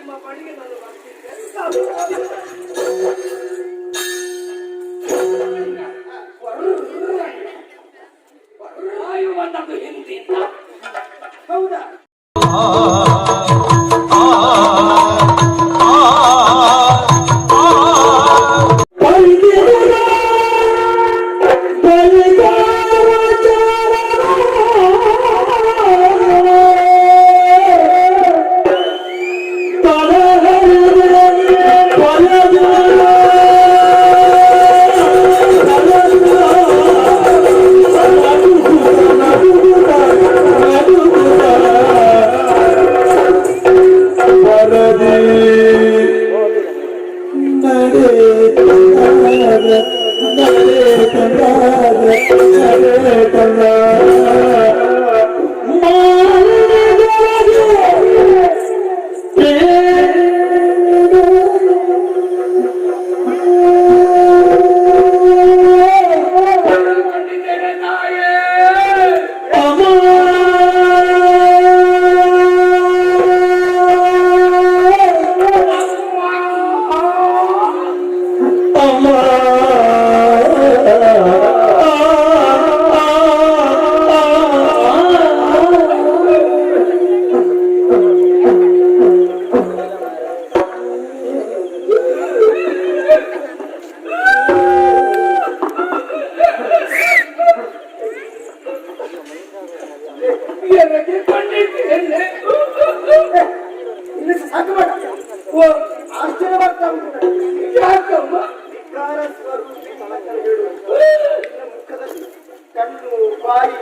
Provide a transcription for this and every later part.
ನಿಮ್ಮ ಬಳಿಗೆ ನಾನು ಬರ್ತಿದ್ದೆ. ಹಿಂದಿಂದ ಹೌದಾ కన్నా ಕಣ್ಣು ಬಾಯಿ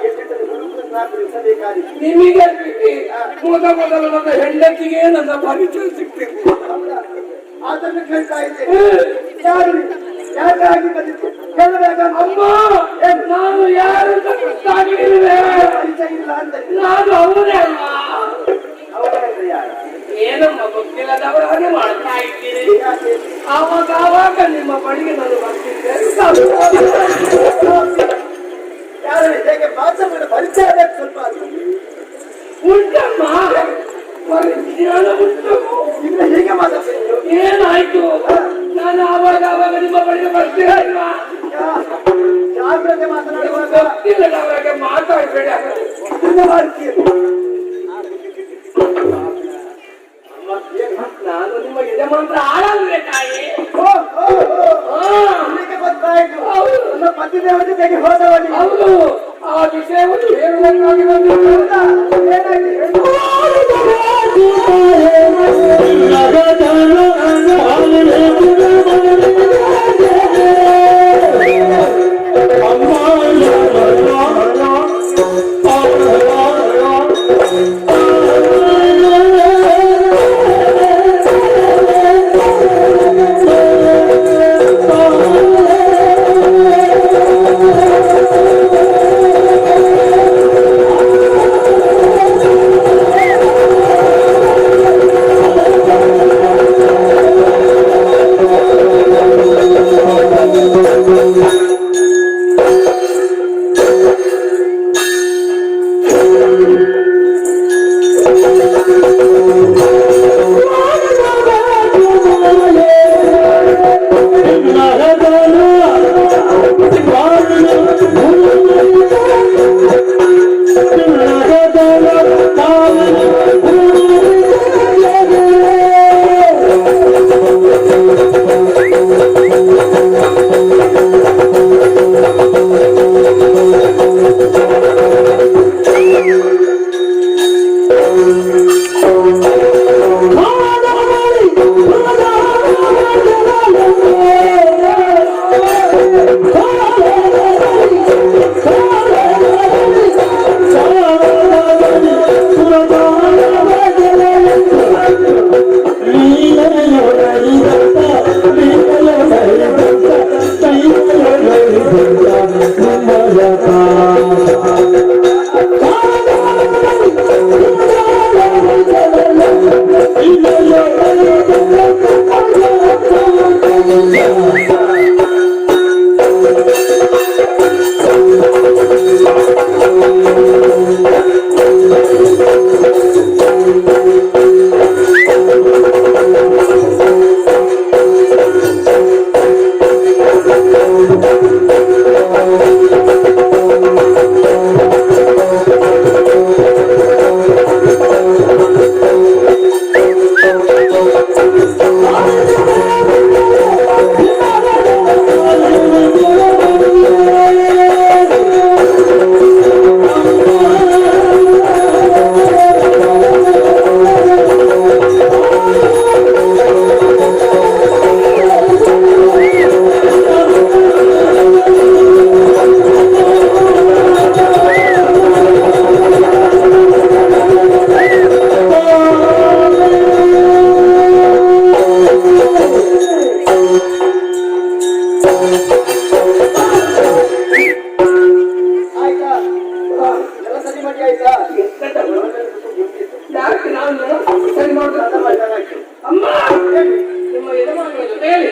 ನಿಮಗೆ ಮೊದ ಮೊದಲ ನನ್ನ ಹೆಂಡತಿಗೆ ನನ್ನ ಪರಿಚಯ ಸಿಗ್ತಿತ್ತು ಹೌದಾ? ಅದನ್ನು ಕೇಳ್ತಾ ಇದ್ದೆ. ಯಾರು ಯಾರಾಗಿ ಅಮ್ಮ ನಾನು ಯಾರು ಅಂತ ಇಲ್ಲ ಅಂದರೆ ನಾನು ಅವರೇ ಅಲ್ಲ ಏನಮ್ಮ ಗೊತ್ತಿಲ್ಲದವರ ಹಾಗೆ ಮಾಡ್ತಾ ಇದ್ದೀರಿ? ಯಾಕೆ? ಆವಾಗ ಆವಾಗ ನಿಮ್ಮ ಬಳಿಗೆ ನಾನು ಯಾರು ಹೇಗೆ ಮಾತನಾಡ ಪರಿಚಯ ಬೇಕು ಸ್ವಲ್ಪ. ಉಂಟಮ್ಮ ಪರಿಜ್ಞಾನ ಉಂಟು ಇನ್ನು ಹೀಗೆ ಮಾತಾಡ್ಬೇಕು ಏನಾಯ್ತು ನಾನು ಆವಾಗ ಆವಾಗ ನಿಮ್ಮ ಬಳಿಗೆ ಬರ್ತೀರ ಇಲ್ವಾ ಜಾಗ್ರತೆ ಮಾತನಾಡುವಾಗ ಗೊತ್ತಿಲ್ಲದವರಿಗೆ ಮಾತಾಡಬೇಡ ಇದನ್ನ ಮಾಡ್ತೀರಿ ನಾನು ನಿಮ್ಮ ಯಜಮಾನರ ಆಳಲ್ವೇ ತಾಯಿ ಗೊತ್ತಾಯ್ತು ನನ್ನ ಪತಿ ದೇವತೆ ಹೌದು ಆ ವಿಷಯವನ್ನು ಹೇಳುವುದಕ್ಕಾಗಿ Yeah.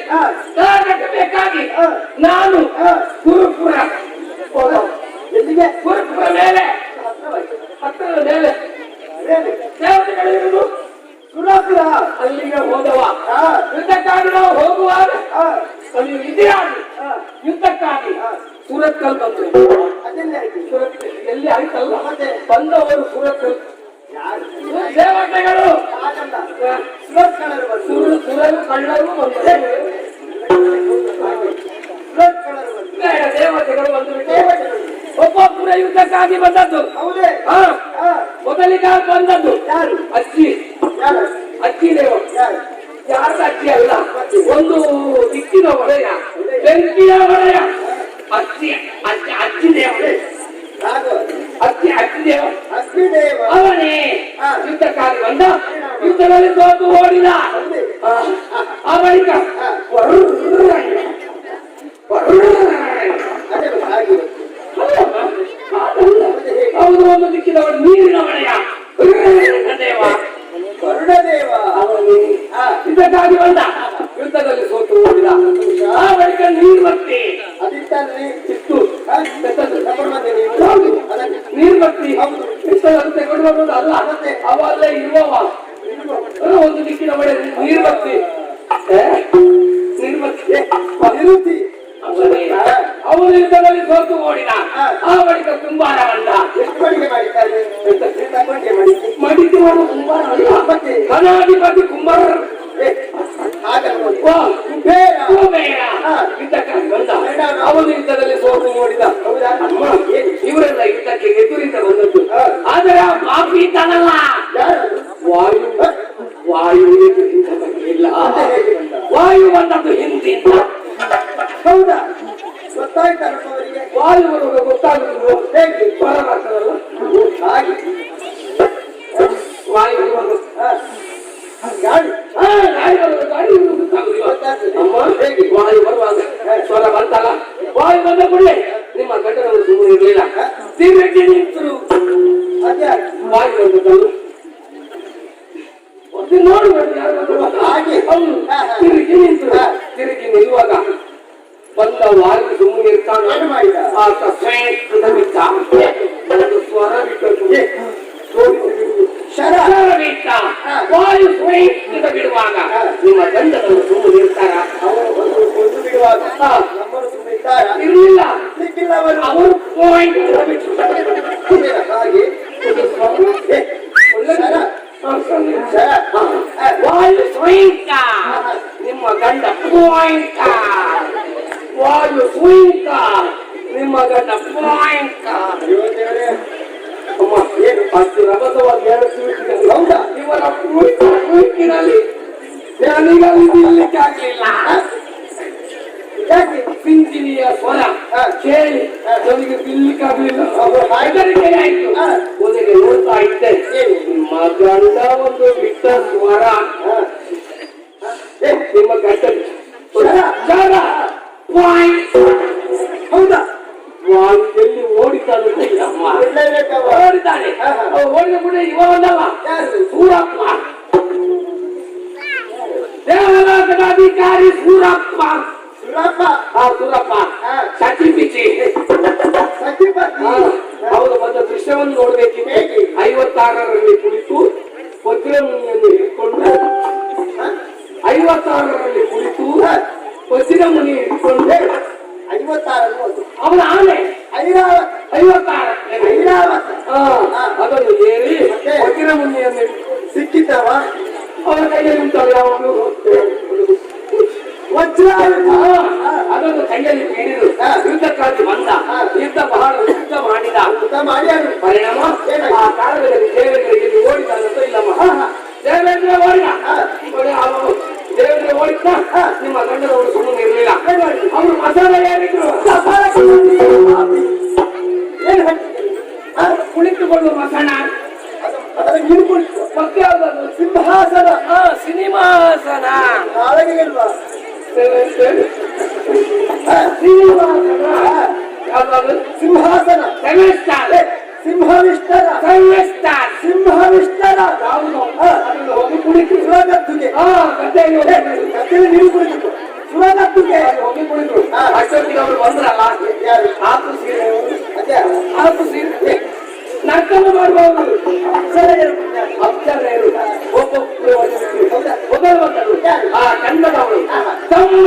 ಕಟ್ಟಬೇಕಾಗಿ ನಾನು ಗುರುಪುರ ಗುರುಪುರ ಮೇಲೆ. ಹತ್ತಿರದ ಮೇಲೆ. ದೇವತೆಗಳಿರುವುದು. ಸುರಾಪುರ. ಅಲ್ಲಿಗೆ ಹೋದವ. ಯುದ್ಧಕ್ಕಾಗಿ ನಾವು ಹೋಗುವಾಗ ಅಲ್ಲಿ ಇದಿರಾಗಿ ಯುದ್ಧಕ್ಕಾಗಿ ಸೂರತ್ಕಲ್ ಬಂತು ಎಲ್ಲಿ ಆಯ್ತಲ್ಲ? ಮತ್ತೆ? ಬಂದವರು ಸೂರತ್ಕಲ್ ದೇವತೆಗಳು. ಸೂರತ್ ಕಳ್ಳರು ಬಂದರು. ದೇವತೆಗಳು ಒಬ್ಬ ದೇವತೆಗಳು ಒಬ್ಬೊಬ್ಬರ ಯುದ್ಧಕ್ಕಾಗಿ ಬಂದದ್ದು. ಹಾ ಹಾ ಮೊದಲಿಗಾಗಿ ಬಂದದ್ದು. ಅಜ್ಜಿ. ಯಾರು? ಅಜ್ಜಿ ದೇವ ಯಾರು? ಅಜ್ಜಿ ಅಲ್ಲ? ಒಂದು ದಿಕ್ಕಿನ ಒಡೆಯ. ಬೆಂಕಿಯ ಒಡೆಯ. ಅಜ್ಜಿ ಅಜ್ಜಿ ಅಜ್ಜಿ ದೇವ ಅಜ್ಜಿ ಅಜ್ಜಿ ಅಜ್ಜಿ ದೇವ ಅವನೇ. ಯುದ್ಧಕ್ಕಾಗಿ ಬಂದ. ಯುದ್ಧದಲ್ಲಿ ಸೋತು ಓಡಿದ. ಆ ಬಳಿಕ ಹೌದು ಒಂದು ದಿಕ್ಕಿನವಳು ನೀರಿನ ಒಡೆಯ ದೇವ ವರುಣದೇವ ಅವನೇ ಯುದ್ಧಕ್ಕಾಗಿ ಬಂದ. ಯುದ್ಧದಲ್ಲಿ ಸೋತು ಓಡಿದ ಆ ಬಳಿಕ ನೀರು ಬರ್ತಿ ಅದಿತ್ತಲ್ಲಿ ಇತ್ತು. ಹೌದು. ನೀರು ಬರ್ತಿ ಹೌದು. ಇಷ್ಟದಲ್ಲಿ ತಗೊಂಡು ಬರೋದು ಅಲ್ಲ? ಅವಲ್ಲೇ ಇರುವವ. ಒಂದು ದಿಕ್ಕಿನ ಮಳೆ ನೀರು ಬರ್ತಿ ನೀರು ಬರ್ತಿ ನಿರುತಿ ಅವನೇ. ಅವನು ಯುದ್ಧದಲ್ಲಿ ಸೋತು ಓಡಿದ ಆ ಬಳಿಕ ಕುಂಬಾರ ಬಂದ ಎಷ್ಟು ಮಡಿಗೆ ಮಾಡಿದ್ದಾರೆ ತಗೊಂಡೆ ಮಾಡಿದ್ದೆ ಮಡಿಕೆ ಮಾಡು ಕುಂಬಾರ ಅಲ್ಲ ಮತ್ತೆ? ಘನಾಧಿಪತಿ ಕುಂಬಾರ ಏ, ಹಾಗಲ್ಲ ನೋಡಿ ವಾ, ಬೇಡ ಕುಬೇರ ಹಾ. ಯುದ್ಧಕ್ಕಾಗಿ ಬಂದ ಅವನು ಯುದ್ಧದಲ್ಲಿ ಸೋತು ಓಡಿದ ಹೌದಾ ಅಮ್ಮ ಇವರೆಲ್ಲ ಯುದ್ಧಕ್ಕೆ ಎದುರಿಂದ ಬಂದದ್ದು ಹಾ. ಆದರೆ ಆ ಪಾಪಿ ಇದ್ದಾನಲ್ಲ ಇರಲಿಲ್ಲ. ತಿರುಗಿ ನಿಂತರು. ಒಂದು ಬಂದವರು? ಹಾಗೆ. ತಿರುಗಿ ನಿಂತರು. ತಿರುಗಿ ನಿಲ್ಲುವಾಗ ಬಂದ ವಾಯು ಸುಮ್ಮನೆ ಇರ್ತಾನೆ. ಮಾಡಿದ? ಆತ ಬಿಟ್ಟ ಸ್ವರ ಬಿಟ್ಟ. ಹಾ. ವಾಯು ಸಂಯುಕ್ತ ಬಿಡುವಾಗ ನಿಮ್ಮ ಗಂಡನವರು ಸುಮ್ಮನೆ ಇರ್ತಾರ. ಅವರು ಬಿಡುವಾಗ. ನಮ್ಮನ್ನು ಸುಮ್ಮನೆ ಇರಲಿಲ್ಲ. ಅವರು ಅವರು ಪಾಯಿಂಟ್ ಬಿಟ್ಟು ಇದ್ದೀರಾ ಹಾಗೆ ಏ, ಶರ ಶರ ಹಾ. ವಾಯು ಸ್ವಯಂಕ ನಿಮ್ಮ ಗಂಡ ಪಾಯಿಂಟ್ ವಾಯು ಸ್ವಯಂಕ ನಿಮ್ಮ ಗಂಡ ಪಾಯಿಂಟ್ ಅಯ್ಯೋ ದೇವರೇ. ಅಮ್ಮ ಏನು ಅಷ್ಟು ರಭಸವಾಗಿ ಹೇಳುತ್ತಿರುತ್ತೀರಿ ಹೌದಾ ಇವರ ಪೂರ್ತಿನಲ್ಲಿ ನನಗಲ್ಲಿ ನಿಲ್ಲಕ್ಕೆ ಆಗ್ಲಿಲ್ಲ ಯಾಕೆ ಪಿಂಚಿನಿಯ ಸ್ವರ. ಕೇಳಿ. ನನಗೆ ನಿಲ್ಲಕ್ಕಾಗ್ಲಿಲ್ಲ. ಹೆದರಿಕೆ ಆಯ್ತು. ಕೊನೆಗೆ ನೋಡ್ತಾ ಇದ್ದೆ? ನಿಮ್ಮ ಗಂಡ ಒಂದು ಬಿಟ್ಟ ಸ್ವರ. ನಿಮ್ಮ ಗಂಡ. ಹೌದಾ? ಎಲ್ಲಿ ಓಡಿದ್ದಾನೆ. ಓಡಿದ್ದಾನೆ. ಓಡಿದ ಕೂಡ ಇವ ಒಂದಲ್ಲ ಸೂರಪ್ಪ. ದೇವಲೋಕದಾಧಿಕಾರಿ ಸೂರಪ್ಪ. ಸುರಪ್ಪ ಆ ಸೂರಪ್ಪ ಹಾ. ಸಚಿ ಪಿಚಿ ಸಚಿಪತಿ ಹಾ, ಅವರು ಬಂದ ದೃಶ್ಯವನ್ನು ನೋಡ್ಬೇಕಿತ್ತು ಹೇಗೆ? ಐವತ್ತಾರರಲ್ಲಿ ಕುಳಿತು ವಜ್ರಮುನಿಯನ್ನು ಹಿಡ್ಕೊಂಡು ಹಾ? ಐವತ್ತಾರರಲ್ಲಿ ಕುಳಿತು ಹಾ. ವಜ್ರಮುನಿ ಹಿಡ್ಕೊಂಡು ಐವತ್ತಾರು ಮೂವತ್ತು. ಅವನ ಆನೆ ಐರಾವತ ಐವತ್ತಾರ ಐರಾವತ ಹಾ, ಅದನ್ನು ಏರಿ ಮತ್ತೆ? ವಜ್ರಮುನಿಯನ್ನು ಹಿಡ್ಕೊಂಡು ಸಿಕ್ಕಿದ್ದವ ಅವರ ಕೈಯಲ್ಲಿ ಉಂಟಲ್ಲ ಯಾವಾಗಲೂ ವಜ್ರಾಯುಧ ಹಾ, ಅದನ್ನು ಕೈಯಲ್ಲಿ ಹಿಡಿದು. ಯುದ್ಧಕ್ಕಾಗಿ ಬಂದ. ಯುದ್ಧ ಬಹಳ ಯುದ್ಧ ಮಾಡಿದ. ಪರಿಣಾಮ? ಆ ಕಾಲದಲ್ಲಿ ದೇವೇಂದ್ರರಿಗೆ ಓಡಿದ ಅಂತ ಇಲ್ಲಮ್ಮ. ದೇವೇಂದ್ರ ಓಡಿದ. ಅವನು ದೇವೇಂದ್ರ ಓಡಿದ ಹಾ. ನಿಮ್ಮ ಗಂಡನವರು ಸುಮ್ಮನೆ ಇರಲಿಲ್ಲ? ಅವರು ಮಸಾಲೆ? ಹಾ? ಕುಳಿತುಕೊಳ್ಳುವ ಮಸಣ ಮತ್ತೆ ಯಾವ್ದದು? ಸಿಂಹಾಸನ. ಸಿನಿಮಾಸನ. ಸಿನಿಮಾಸನ ಸಿಂಹಾಸನ. ಸೆಮಿಸ್ಟಾರ್ ಏ, ಸಿಂಹವಿಷ್ಟರ ಸೆಮಿಸ್ಟಾರ್ ಸಿಂಹವಿಷ್ಟರ. ಹೋಗಿ ಕುಳಿತು ಸುರಗದ್ದುಗೆ. ಗದ್ದೆಗೆ ನೀರು ಕುಳಿತು ಸುರಗದ್ದುಗೆ. ಹೋಗಿ ಕುಳಿತು. ಅಷ್ಟೊತ್ತಿಗೆ ಅವರು ಬಂದ್ರಲ್ಲ? ಆಪು ಸೀರೆ. ಆಪು ಸೀರೆ. ನರ್ತನ ಮಾಡುವವರು. ಅಪ್ಸರೆಯರು. ಪುಣ್ಯಾತ್ಮ. ಒಬ್ಬ ಒಬ್ಬರು ಮೊದಲು ಆ ಕನ್ನಡವಳು ತಮ್ಮ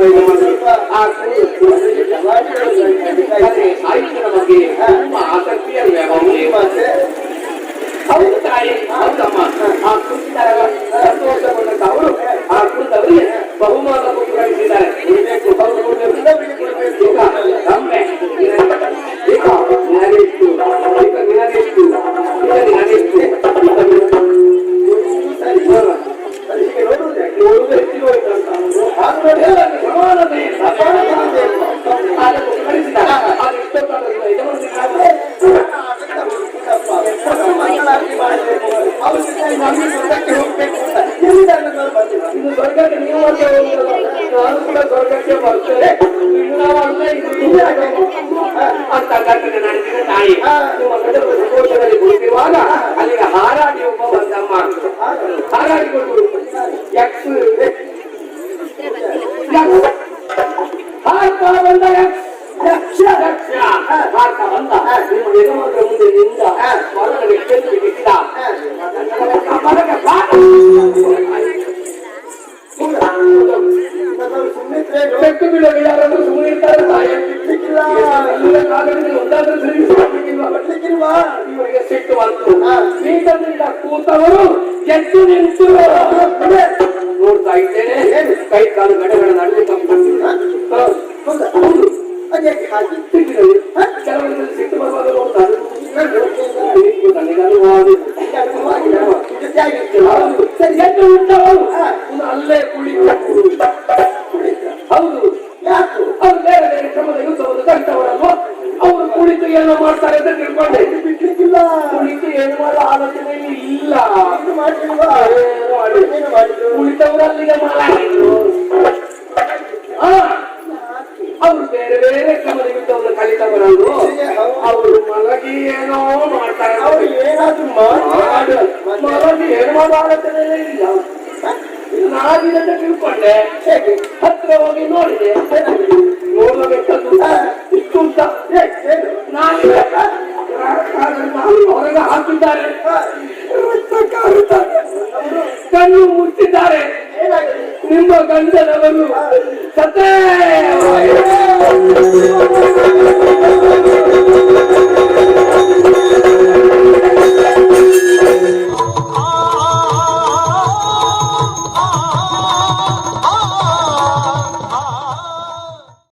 ಸಂತೋಷಗೊಂಡು ಹೋಗಿ ನಿಮ್ಮ ಯಜಮಾನರು. ಆ ಅದೇ ಸಾಹಿತ್ಯದ ಬಗ್ಗೆ ತುಂಬಾ ಆಸಕ್ತಿಯನ್ನು ವ್ಯಾಪಾರ ಮತ್ತೆ ಹೌದು ತಾಯಿ ಹೌದಮ್ಮ ಆ ಕುರಿತಾರ ಸಂತೋಷಗೊಂಡಂತ ಅವರು ಆ ಕುರಿತವರಿಗೆ ಬಹುಮಾನ ಕೊಟ್ಟು ಕಳಿಸಿದ್ದಾರೆ ಕೊಡ್ಬೇಕು, ಹೌದು, ಕೊಡ್ಬೇಕು. ಈಗ ರಮ್ಮೆ, ಈಗ ನಿನಗೆಷ್ಟು ಈಗ ನಿನಗೆಷ್ಟು ಈಗ ನಿನಗೆಷ್ಟು ಈಗ ನಿನಗೆಷ್ಟು? ಸರಿ. ನೋಡು. ಅದು ಹೀಗೆ ನೋಡುವುದು ಯಾಕೆ? ನೋಡುವುದು ಹೆಚ್ಚಿಗೆ ಹೋಯ್ತು ಅಂತ ಅಂದ್ರು. ಹಾಗೆ ಅಂತ ಘಟನೆ ನಡೆಸಿದ ತಾಯಿ ನಿಮ್ಮ ಗಂಡನ ಸಂತೋಷದಲ್ಲಿ ಕುಳಿತಿರುವಾಗ ಅಲ್ಲಿಗೆ ಹಾರಾಡಿ ಒಬ್ಬ ಬಂದಮ್ಮ ಹಾರಾಡಿ ಕೊಟ್ಟು ಯಕ್ಷ ಯಕ್ಷ. ಹಾರ್ತಾ ಬಂದ ಯಕ್ಷ ಯಕ್ಷ ಯಕ್ಷ ಹಾರ್ತಾ ಬಂದ ನಿಮ್ಮ ಯಜಮಾನರ ಮುಂದೆ ನಿಂದ ಮರದಲ್ಲಿ ಕೆತ್ತು ಬಿಟ್ಟಿದ್ದ ಮರಕ್ಕೆ ಬಾ. ನನ್ನವರು ಸುಮ್ನಿದ್ರೆ ಬೆಕ್ಕು ಬೀಳೋದು ಯಾರಾದ್ರೂ ಸುಮ್ಮನೆ ಇರ್ತಾರೆ ತಾಯಿ ನೋಡ್ಲಿಕ್ಕಿಲ್ಲ. ಎಲ್ಲ ಕಾಲದಲ್ಲಿ ಒಂದಾದ್ರೂ ಸರಿ ಮಾಡ್ಲಿಕ್ಕಿಲ್ವಾ? ಬರ್ಲಿಕ್ಕಿಲ್ವಾ? ಇವರಿಗೆ ಸಿಟ್ಟು ಬಂತು ಹಾ. ಪೀಠದಿಂದ ಕೂತವರು ಎದ್ದು ನಿಂತು ಇದು ಬಿಡ್ಲಿಕ್ಕಿಲ್ಲ ಕುಳಿತು ಏನು ಮಾಡೋ ಆಲೋಚನೆಯಲ್ಲಿ ಇಲ್ಲ ಇದು ಮಾಡ್ಲಿಲ್ವಾ ಏನು ಮಾಡಿದ್ರು? ಕುಳಿತವರು ಅಲ್ಲಿಗೆ ಮಾಲಾಡಿದ್ರು ಅವರು ಬೇರೆ ಬೇರೆ ಕ್ರಮನಿಮಿತ್ತವನ್ನು ಕಲಿತ ಬರೋದು ಅವರು ಮಲಗಿ ಏನೋ ಮಾಡ್ತಾರೆ ಅವರು ಏನಾದ್ರೂ ಮಾಡಿ ಮಲಗಿ ಏನು ಮಾಡೋ ಆಲೋಚನೆಯೇ ಇಲ್ಲ. ನಾವಿದೆ ಅಂತ ತಿಳ್ಕೊಂಡೆ. ಹತ್ರ ಹೋಗಿ ನೋಡಿದೆ. ನೋಡಬೇಕಂತ ಇಷ್ಟು ಅಂತ கஞ்சன் அவர்கள் சத்தே